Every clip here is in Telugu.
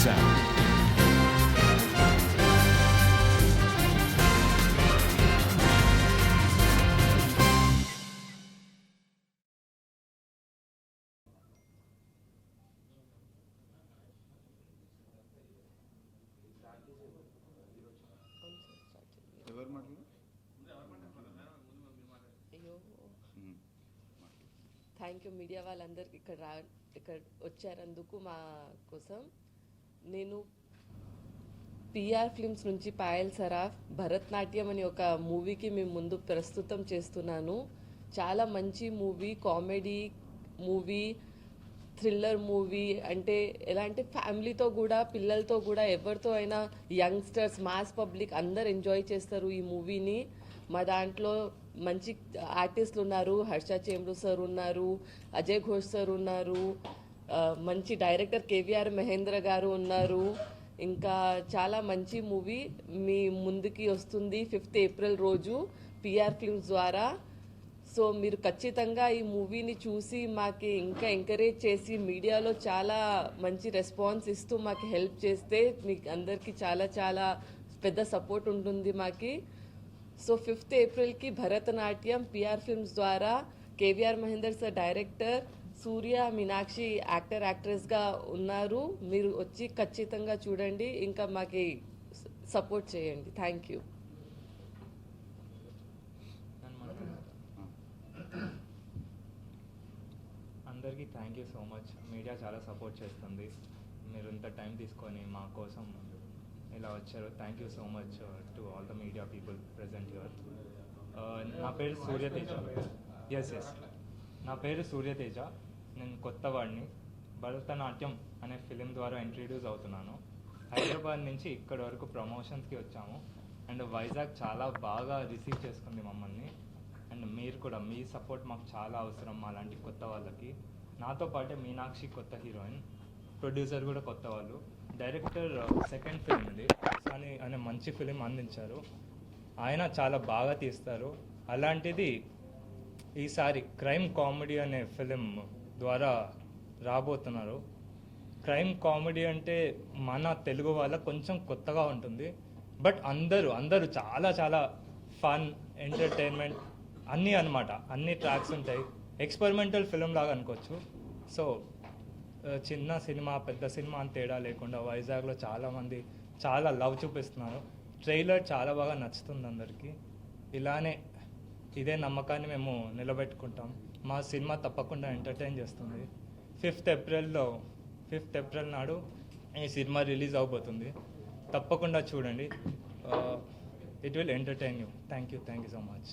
sound. థ్యాంక్ యూ మీడియా వాళ్ళందరికి ఇక్కడ రా ఇక్కడ వచ్చారందుకు మా కోసం నేను పిఆర్ ఫిల్మ్స్ నుంచి పాయల్ సరాఫ్ భరతనాట్యం అని ఒక మూవీకి మేము ముందు ప్రస్తుతం చేస్తున్నాను. చాలా మంచి movie comedy movie thriller movie అంటే ఎలా అంటే ఫ్యామిలీతో కూడా పిల్లలతో కూడా ఎవరితో అయినా యంగ్స్టర్స్ మాస్ పబ్లిక్ అందరు ఎంజాయ్ చేస్తారు ఈ మూవీని. మా దాంట్లో మంచి ఆర్టిస్టులు ఉన్నారు. హర్ష చేమ్రు సార్ ఉన్నారు అజయ్ ఘోష్ సార్ ఉన్నారు మంచి డైరెక్టర్ కేవీఆర్ మహేంద్ర గారు ఉన్నారు. ఇంకా చాలా మంచి మూవీ మీ ముందుకి వస్తుంది ఫిఫ్త్ ఏప్రిల్ రోజు పిఆర్ ఫిల్మ్స్ ద్వారా. సో మీరు ఖచ్చితంగా ఈ మూవీని చూసి మాకు ఇంకా ఎంకరేజ్ చేసి మీడియాలో చాలా మంచి రెస్పాన్స్ ఇస్తూ మాకు హెల్ప్ చేస్తే మీకు అందరికీ చాలా చాలా పెద్ద సపోర్ట్ ఉంటుంది మాకి. సో ఫిఫ్త్ ఏప్రిల్కి భరతనాట్యం పిఆర్ ఫిల్మ్స్ ద్వారా. KVR Mahender sir director. Surya Meenakshi actor యాక్ట్రెస్గా ఉన్నారు. మీరు వచ్చి ఖచ్చితంగా చూడండి. ఇంకా మాకి సపోర్ట్ చేయండి. Thank you. అందరికీ thank you so much. Media చాలా సపోర్ట్ చేస్తుంది. మీరు ఇంత టైం తీసుకొని మా కోసం ఇలా వచ్చారు. Thank you so much to all the media people present your నా పేరు సూర్యతేజ ఎస్ ఎస్ నా పేరు సూర్యతేజ నేను కొత్తవాడిని. భరతనాట్యం అనే ఫిలిం ద్వారా ఇంట్రడ్యూస్ అవుతున్నాను. హైదరాబాద్ నుంచి ఇక్కడ వరకు ప్రమోషన్స్కి వచ్చాము. అండ్ వైజాగ్ చాలా బాగా రిసీవ్ చేసుకుంది మమ్మల్ని. అండ్ మీరు కూడా మీ సపోర్ట్ మాకు చాలా అవసరం అలాంటి కొత్త వాళ్ళకి. నాతో పాటే మీనాక్షి కొత్త హీరోయిన్ ప్రొడ్యూసర్ కూడా కొత్త వాళ్ళు. డైరెక్టర్ సెకండ్ ఫిల్మ్ ఇది అని అనే మంచి ఫిలిం అందించారు. ఆయన చాలా బాగా తీస్తారు. అలాంటిది ఈసారి క్రైమ్ కామెడీ అనే ఫిలిం ద్వారా రాబోతున్నారు. క్రైమ్ కామెడీ అంటే మన తెలుగు వాళ్ళ కొంచెం కొత్తగా ఉంటుంది. బట్ అందరూ అందరూ చాలా చాలా ఫన్ ఎంటర్టైన్మెంట్ అన్నీ అన్నమాట. అన్ని ట్రాక్స్ ఉంటాయి. ఎక్స్పెరిమెంటల్ ఫిలిం లాగా అనుకోవచ్చు. సో చిన్న సినిమా పెద్ద సినిమా అని తేడా లేకుండా వైజాగ్లో చాలామంది చాలా లవ్ చూపిస్తున్నారు. ట్రైలర్ చాలా బాగా నచ్చుతుంది అందరికీ. ఇలానే ఇదే నమ్మకాన్ని మేము నిలబెట్టుకుంటాం. మా సినిమా తప్పకుండా ఎంటర్టైన్ చేస్తుంది. ఫిఫ్త్ ఏప్రిల్లో ఫిఫ్త్ ఏప్రిల్ నాడు ఈ సినిమా రిలీజ్ అవబోతుంది. తప్పకుండా చూడండి. It will entertain you thank you thank you so much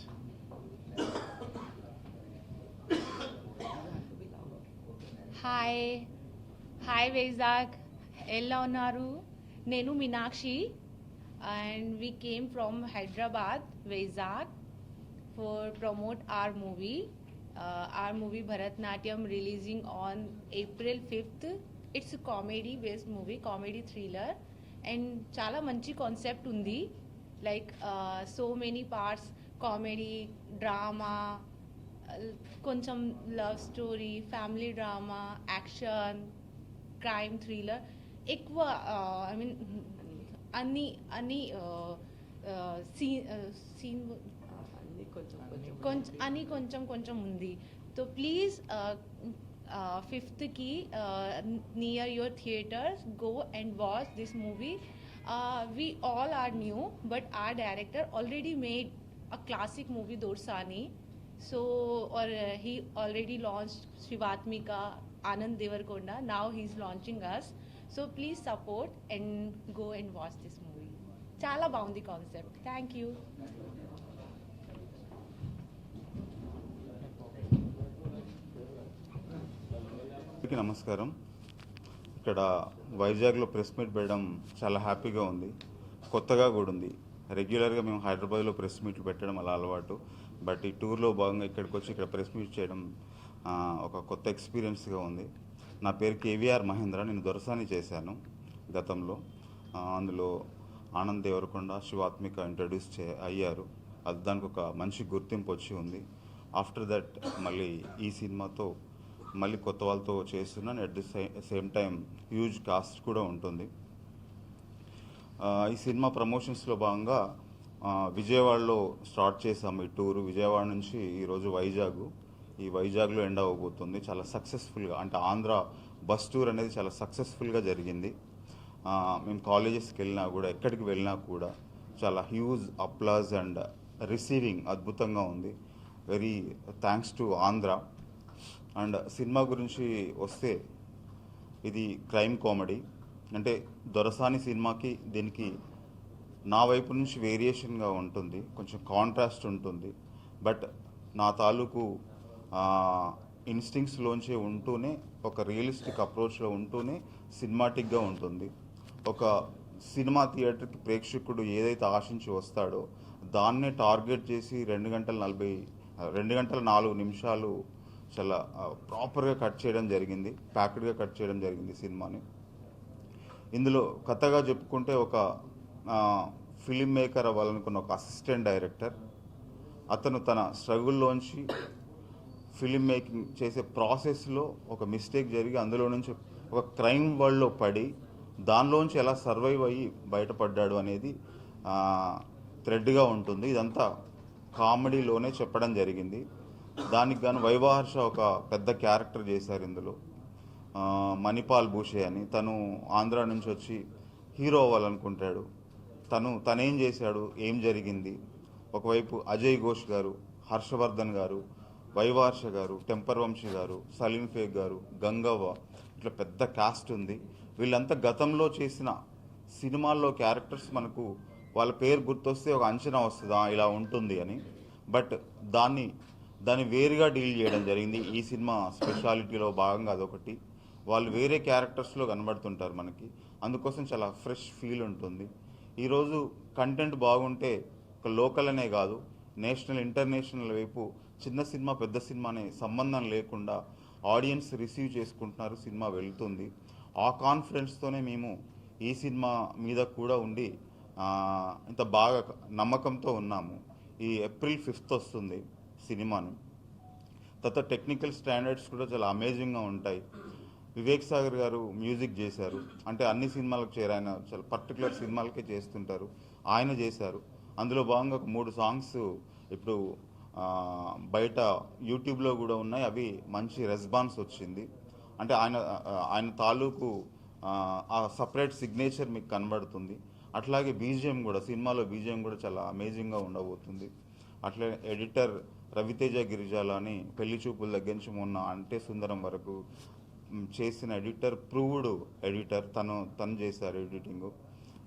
hi hi Vizag ఎలా ఉన్నారు? నేను Meenakshi. And we came from Hyderabad Vizag for promote our movie our movie Bharatanatyam releasing on April fifth it's comedy based movie comedy thriller and చాలా మంచి కాన్సెప్ట్ ఉంది like so many parts comedy drama కొంచెం love story family drama action crime thriller ఎక్కువ ఐ మీన్ అన్ని అన్ని సీన్ సీన్ అని కొంచెం కొంచెం ఉంది so please ఫిఫ్త్కి near your theatres go and watch this movie we all are new but our director already made a classic movie దోర్సాని so or uh, he already launched Shivatmika Anand Devarkonda now he's launching us so please support and go and watch this movie చాలా బాగుంది కాన్సెప్ట్ థ్యాంక్ యూ అందరికీ నమస్కారం. ఇక్కడ వైజాగ్లో ప్రెస్ మీట్ పెట్టడం చాలా హ్యాపీగా ఉంది. కొత్తగా కూడా ఉంది. రెగ్యులర్గా మేము హైదరాబాద్లో ప్రెస్ మీట్లు పెట్టడం అలా అలవాటు. బట్ ఈ టూర్లో భాగంగా ఇక్కడికి వచ్చి ఇక్కడ ప్రెస్ మీట్ చేయడం ఒక కొత్త ఎక్స్పీరియన్స్గా ఉంది. నా పేరు కేవీఆర్ మహేంద్ర. నేను దొరసాని చేశాను గతంలో. అందులో ఆనంద్ దేవరకొండ శివాత్మిక ఇంట్రడ్యూస్ చే అయ్యారు. అది దానికి ఒక మంచి గుర్తింపు వచ్చి ఉంది. ఆఫ్టర్ దట్ మళ్ళీ ఈ సినిమాతో మళ్ళీ కొత్త వాళ్ళతో చేస్తున్నాను at the same time huge cost కూడా ఉంటుంది. ఈ సినిమా ప్రమోషన్స్లో భాగంగా విజయవాడలో స్టార్ట్ చేసాము ఈ టూరు. విజయవాడ నుంచి ఈరోజు వైజాగ్. ఈ వైజాగ్లో ఎండ్ అవ్వబోతుంది. చాలా సక్సెస్ఫుల్గా అంటే ఆంధ్ర బస్ టూర్ అనేది చాలా సక్సెస్ఫుల్గా జరిగింది. మేము కాలేజెస్కి వెళ్ళినా కూడా ఎక్కడికి వెళ్ళినా కూడా చాలా హ్యూజ్ అప్లాజ్ అండ్ రిసీవింగ్ అద్భుతంగా ఉంది. Very thanks to Andhra. And cinema గురించి వస్తే ఇది క్రైమ్ కామెడీ. అంటే దొరసాని సినిమాకి దీనికి నా వైపు నుంచి వేరియేషన్గా ఉంటుంది కొంచెం కాంట్రాస్ట్ ఉంటుంది. బట్ నా తాలూకు ఇన్స్టింగ్స్లోంచి ఉంటూనే ఒక రియలిస్టిక్ అప్రోచ్లో ఉంటూనే సినిమాటిక్గా ఉంటుంది. ఒక సినిమా థియేటర్కి ప్రేక్షకుడు ఏదైతే ఆశించి వస్తాడో దాన్నే టార్గెట్ చేసి రెండు గంటల నలభై రెండు గంటల నాలుగు నిమిషాలు చాలా ప్రాపర్గా కట్ చేయడం జరిగింది. ప్యాక్డ్గా కట్ చేయడం జరిగింది సినిమాని. ఇందులో కథగా చెప్పుకుంటే ఒక ఫిలిం మేకర్ అవ్వాలనుకున్న ఒక అసిస్టెంట్ డైరెక్టర్ అతను తన స్ట్రగుల్లోంచి ఫిలిం మేకింగ్ చేసే ప్రాసెస్లో ఒక మిస్టేక్ జరిగి అందులో నుంచి ఒక క్రైమ్ వరల్డ్లో పడి దానిలోంచి ఎలా సర్వైవ్ అయ్యి బయటపడ్డాడు అనేది థ్రెడ్గా ఉంటుంది. ఇదంతా కామెడీలోనే చెప్పడం జరిగింది. దానికి గాను వైవాహర్ష ఒక పెద్ద క్యారెక్టర్ చేశారు ఇందులో. మణిపాల్ భూషే అని. తను ఆంధ్ర నుంచి వచ్చి హీరో అవ్వాలనుకుంటాడు. తను తనేం చేశాడు? ఏం జరిగింది? ఒకవైపు అజయ్ ఘోష్ గారు హర్షవర్ధన్ గారు వైవార్ష గారు టెంపర్ వంశీ గారు సలీం ఫేక్ గారు గంగవ్వ ఇట్లా పెద్ద కాస్ట్ ఉంది. వీళ్ళంతా గతంలో చేసిన సినిమాల్లో క్యారెక్టర్స్ మనకు వాళ్ళ పేరు గుర్తొస్తే ఒక అంచనా వస్తుందా ఇలా ఉంటుంది అని. బట్ దాన్ని దాన్ని వేరుగా డీల్ చేయడం జరిగింది. ఈ సినిమా స్పెషాలిటీలో భాగంగా అదొకటి. వాళ్ళు వేరే క్యారెక్టర్స్లో కనబడుతుంటారు మనకి. అందుకోసం చాలా ఫ్రెష్ ఫీల్ ఉంటుంది. ఈరోజు కంటెంట్ బాగుంటే ఒక లోకల్ అనే కాదు నేషనల్ ఇంటర్నేషనల్ వైపు చిన్న సినిమా పెద్ద సినిమా అనే సంబంధం లేకుండా ఆడియన్స్ రిసీవ్ చేసుకుంటున్నారు సినిమా వెళ్తుంది. ఆ కాన్ఫిడెన్స్తోనే మేము ఈ సినిమా మీద కూడా ఉండి ఇంత బాగా నమ్మకంతో ఉన్నాము. ఈ ఏప్రిల్ ఫిఫ్త్ వస్తుంది. సినిమాను. తర్వాత టెక్నికల్ స్టాండర్డ్స్ కూడా చాలా అమేజింగ్గా ఉంటాయి. వివేక్ సాగర్ గారు మ్యూజిక్ చేశారు. అంటే అన్ని సినిమాలకు చేరు ఆయన చాలా పర్టికులర్ సినిమాలకే చేస్తుంటారు. ఆయన చేశారు. అందులో భాగంగా ఒక మూడు సాంగ్స్ ఇప్పుడు బయట యూట్యూబ్లో కూడా ఉన్నాయి. అవి మంచి రెస్పాన్స్ వచ్చింది. అంటే ఆయన ఆయన తాలూకు ఆ, ఆ సపరేట్ సిగ్నేచర్ మీకు కనబడుతుంది. అట్లాగే బీజిఎం కూడా సినిమాలో బీజిఎం కూడా చాలా అమేజింగ్గా ఉండబోతుంది. అట్లే ఎడిటర్ రవితేజ గిరిజాల అని పెళ్ళి చూపుల దగ్గర నుంచి మొన్న అంటే సుందరం వరకు చేసిన ఎడిటర్ ప్రూవ్డ్ ఎడిటర్ తను తను చేశారు ఎడిటింగ్.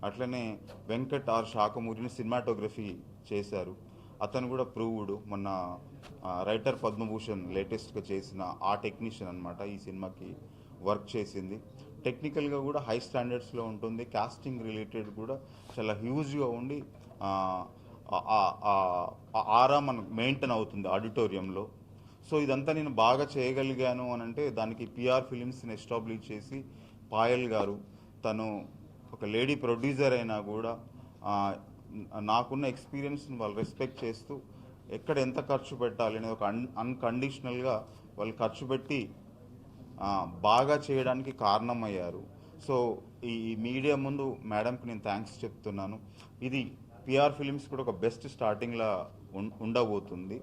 అట్లనే వెంకట్ ఆర్ శాఖమూరిని సినిమాటోగ్రఫీ చేశారు. అతను కూడా ప్రూవ్డ్ మొన్న రైటర్ పద్మభూషణ్ లేటెస్ట్గా చేసిన ఆ టెక్నీషియన్ అన్నమాట ఈ సినిమాకి వర్క్ చేసింది. టెక్నికల్గా కూడా హై స్టాండర్డ్స్లో ఉంటుంది. కాస్టింగ్ రిలేటెడ్ కూడా చాలా హ్యూజ్గా ఉండి ఆరా మనకు మెయింటైన్ అవుతుంది ఆడిటోరియంలో. సో ఇదంతా నేను బాగా చేయగలిగాను అని అంటే దానికి పిఆర్ ఫిలిమ్స్ని ఎస్టాబ్లిష్ చేసి పాయల్ గారు తను ఒక లేడీ ప్రొడ్యూసర్ అయినా కూడా నాకున్న ఎక్స్పీరియన్స్ని వాళ్ళు రెస్పెక్ట్ చేస్తూ ఎక్కడ ఎంత ఖర్చు పెట్టాలి అనేది ఒక అన్ అన్కండిషనల్గా వాళ్ళు ఖర్చు పెట్టి బాగా చేయడానికి కారణమయ్యారు. సో ఈ ఈ మీడియా ముందు మేడంకి నేను థ్యాంక్స్ చెప్తున్నాను. ఇది పిఆర్ ఫిలిమ్స్ కూడా ఒక బెస్ట్ స్టార్టింగ్లా ఉండబోతుంది.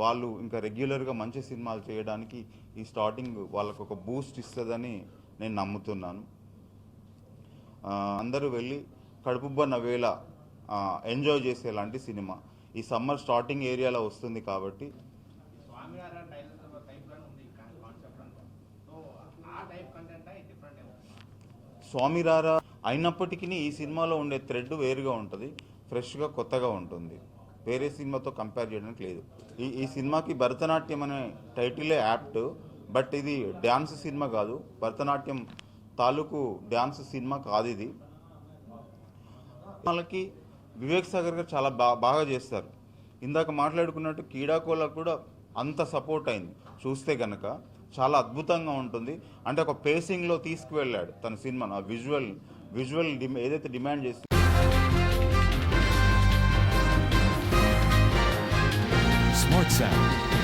వాళ్ళు ఇంకా రెగ్యులర్గా మంచి సినిమాలు చేయడానికి ఈ స్టార్టింగ్ వాళ్ళకు ఒక బూస్ట్ ఇస్తుందని నేను నమ్ముతున్నాను. అందరూ వెళ్ళి కడుపుబ్బ నవేళ ఎంజాయ్ చేసేలాంటి సినిమా. ఈ సమ్మర్ స్టార్టింగ్ ఏరియాలో వస్తుంది కాబట్టి. స్వామిరారా అయినప్పటికీ ఈ సినిమాలో ఉండే థ్రెడ్ వేరుగా ఉంటుంది. ఫ్రెష్గా కొత్తగా ఉంటుంది. వేరే సినిమాతో కంపేర్ చేయడానికి లేదు. ఈ ఈ సినిమాకి భరతనాట్యం అనే టైటిలే యాప్ట్ బట్ ఇది డ్యాన్స్ సినిమా కాదు. భరతనాట్యం తాలూకు డ్యాన్స్ సినిమా కాదు ఇది. వాళ్ళకి వివేక్ సాగర్ గారు చాలా బా బాగా చేస్తారు. ఇందాక మాట్లాడుకున్నట్టు కీడాకోలకు కూడా అంత సపోర్ట్ అయింది. చూస్తే కనుక చాలా అద్భుతంగా ఉంటుంది. అంటే ఒక పేసింగ్లో తీసుకువెళ్ళాడు తన సినిమాను ఆ విజువల్ విజువల్ డిమ ఏదైతే డిమాండ్ చేస్తుంది Smart Sound.